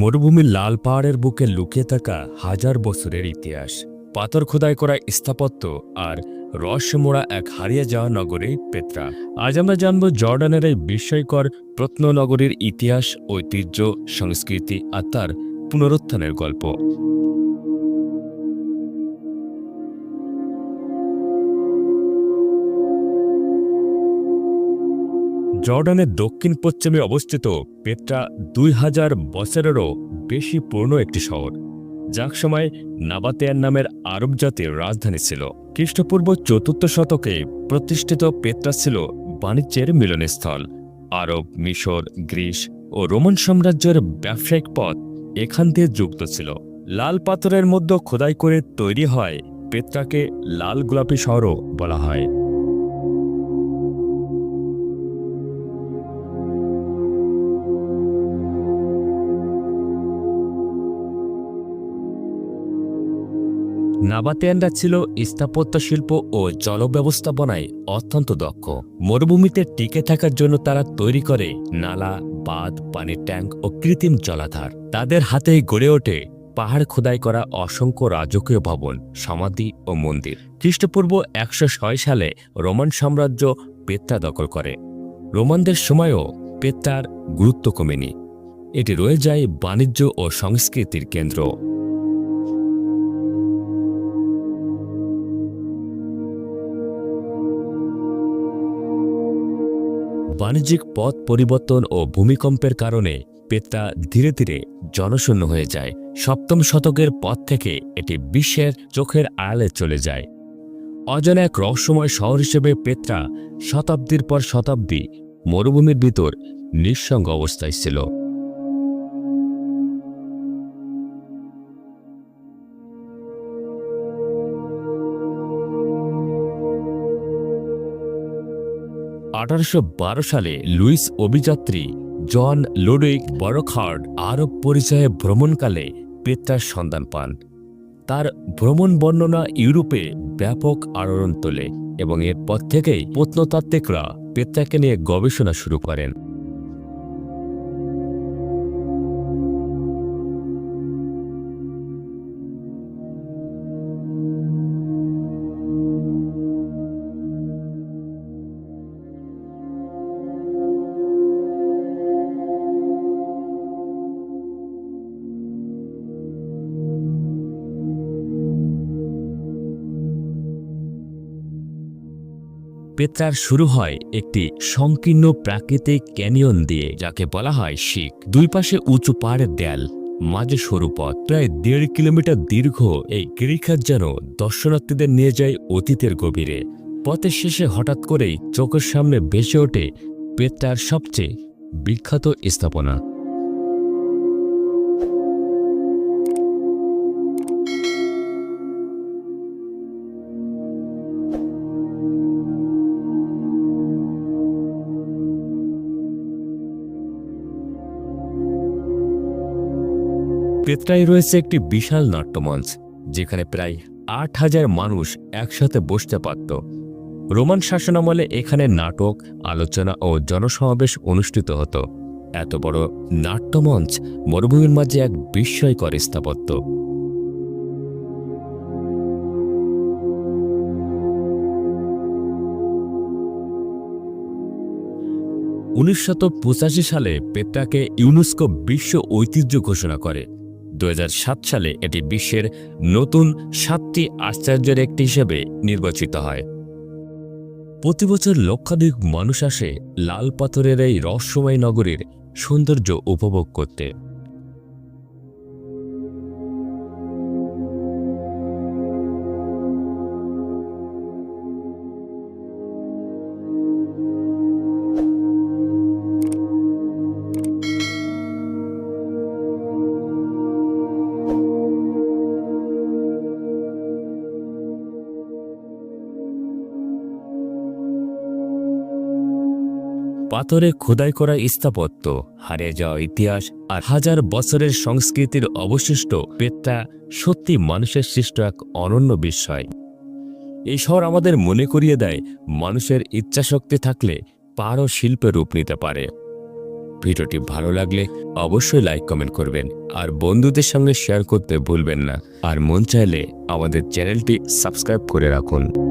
মরুভূমির লাল পাহাড়ের বুকে লুকিয়ে থাকা হাজার বছরের ইতিহাস। পাথর খোদাই করা স্থাপত্য আর রহস্যমোড়া এক হারিয়ে যাওয়া নগরী পেত্রা। আজ আমরা জানব জর্ডানের এই বিস্ময়কর প্রত্ননগরীর ইতিহাস, ঐতিহ্য, সংস্কৃতি আর তার পুনরুত্থানের গল্প। জর্ডানের দক্ষিণ পশ্চিমে অবস্থিত পেট্রা দুই হাজার বছরেরও বেশি পুরনো একটি শহর। যাক সময় নাবাতেয়ার নামের আরব জাতির রাজধানী ছিল। খ্রিস্টপূর্ব চতুর্থ শতকে প্রতিষ্ঠিত পেত্রা ছিল বাণিজ্যের মিলনস্থল। আরব, মিশর, গ্রিস ও রোমান সাম্রাজ্যের ব্যবসায়িক পথ এখান দিয়ে যুক্ত ছিল। লাল পাথরের মধ্যে খোদাই করে তৈরি হয় পেত্রাকে লাল গোলাপি শহরও বলা হয়। নাবাতিয়ানরা ছিল স্থাপত্য শিল্প ও জলব্যবস্থাপনায় অত্যন্ত দক্ষ। মরুভূমিতে টিকে থাকার জন্য তারা তৈরি করে নালা, বাঁধ, পানির ট্যাঙ্ক ও কৃত্রিম জলাধার। তাদের হাতেই গড়ে ওঠে পাহাড় খোদাই করা অসংখ্য রাজকীয় ভবন, সমাধি ও মন্দির। খ্রিস্টপূর্ব একশো ছয় সালে রোমান সাম্রাজ্য পেত্রা দখল করে। রোমানদের সময়ও পেত্রার গুরুত্ব কমেনি। এটি রয়ে যায় বাণিজ্য ও সংস্কৃতির কেন্দ্র। বাণিজ্যিক পথ পরিবর্তন ও ভূমিকম্পের কারণে পেত্তা ধীরে ধীরে জনশূন্য হয়ে যায়। সপ্তম শতকের পথ থেকে এটি বিশ্বের চোখের আড়ালে চলে যায়। অজানা এক রহস্যময় শহর হিসেবে পেত্রা শতাব্দীর পর শতাব্দী মরুভূমির ভিতর নিঃসঙ্গ অবস্থায় ছিল। আঠারোশো বারো সালে লুইস অভিযাত্রী জন লুডুইক বরখার্ড আরব পরিচয়ে ভ্রমণকালে পেত্রার সন্ধান পান। তার ভ্রমণ বর্ণনা ইউরোপে ব্যাপক আলোড়ন তোলে এবং এরপর থেকেই প্রত্নতাত্ত্বিকরা পেত্রাকে নিয়ে গবেষণা শুরু করেন। পেত্রার শুরু হয় একটি সংকীর্ণ প্রাকৃতিক ক্যানিয়ন দিয়ে, যাকে বলা হয় শিখ। দুই পাশে উঁচু পাহাড়ের দেয়াল, মাঝে সরু পথ। প্রায় দেড় কিলোমিটার দীর্ঘ এই গিরিখাত যেন দর্শনার্থীদের নিয়ে যায় অতীতের গভীরে। পথের শেষে হঠাৎ করেই চোখের সামনে ভেসে ওঠে পেত্রার সবচেয়ে বিখ্যাত স্থাপনা। পেত্রায় রয়েছে একটি বিশাল নাট্যমঞ্চ, যেখানে প্রায় আট হাজার মানুষ একসাথে বসতে পারত। রোমান শাসনামলে এখানে নাটক, আলোচনা ও জনসমাবেশ অনুষ্ঠিত হতো। এত বড় নাট্যমঞ্চ মরুভূমির মাঝে এক বিস্ময়কর স্থাপত্য। উনিশশো পঁচাশি সালে পেত্রাকে ইউনেস্কো বিশ্ব ঐতিহ্য ঘোষণা করে। দু হাজার সাত সালে এটি বিশ্বের নতুন সাতটি আশ্চর্যের একটি হিসেবে নির্বাচিত হয়। প্রতি বছর লক্ষাধিক মানুষ আসে লাল পাথরের এই রহস্যময় নগরীর সৌন্দর্য উপভোগ করতে। পাথরে খোদাই করা স্থাপত্য হারিয়ে যাওয়া ইতিহাস আর হাজার বছরের সংস্কৃতির অবশিষ্ট, পেটটা সত্যি মানুষের সৃষ্ট এক অনন্য বিস্ময়। এই শহর আমাদের মনে করিয়ে দেয়, মানুষের ইচ্ছাশক্তি থাকলে পারও শিল্পে রূপ নিতে পারে। ভিডিওটি ভালো লাগলে অবশ্যই লাইক, কমেন্ট করবেন আর বন্ধুদের সঙ্গে শেয়ার করতে ভুলবেন না। আর মন চাইলে আমাদের চ্যানেলটি সাবস্ক্রাইব করে রাখুন।